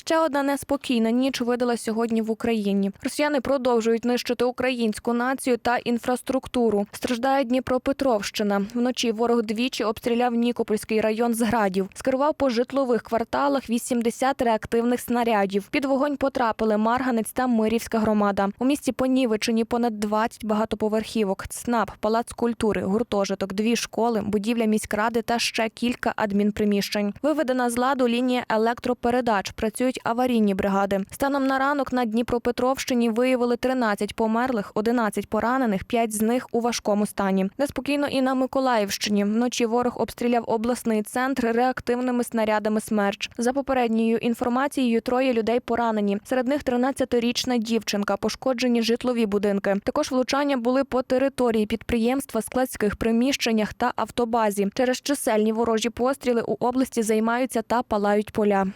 Ще одна неспокійна ніч видала сьогодні в Україні. Росіяни продовжують нищити українську націю та інфраструктуру. Страждає Дніпропетровщина. Вночі ворог двічі обстріляв Нікопольський район з градів. Скерував по житлових кварталах 80 реактивних снарядів. Під вогонь потрапили Марганець та Мирівська громада. У місті понівечені понад 20 багатоповерхівок, ЦНАП, палац культури, гуртожиток, дві школи, будівля міськради та ще кілька адмінприміщень. Виведена з ладу лінія електропередач. Працюють аварійні бригади. Станом на ранок на Дніпропетровщині виявили 13 померлих, 11 поранених, 5 з них у важкому стані. Неспокійно і на Миколаївщині. Вночі ворог обстріляв обласний центр реактивними снарядами «Смерч». За попередньою інформацією, троє людей поранені. Серед них 13-річна дівчинка, пошкоджені житлові будинки. Також влучання були по території підприємства, складських приміщеннях та автобазі. Через чисельні ворожі постріли у області займаються та палають поля.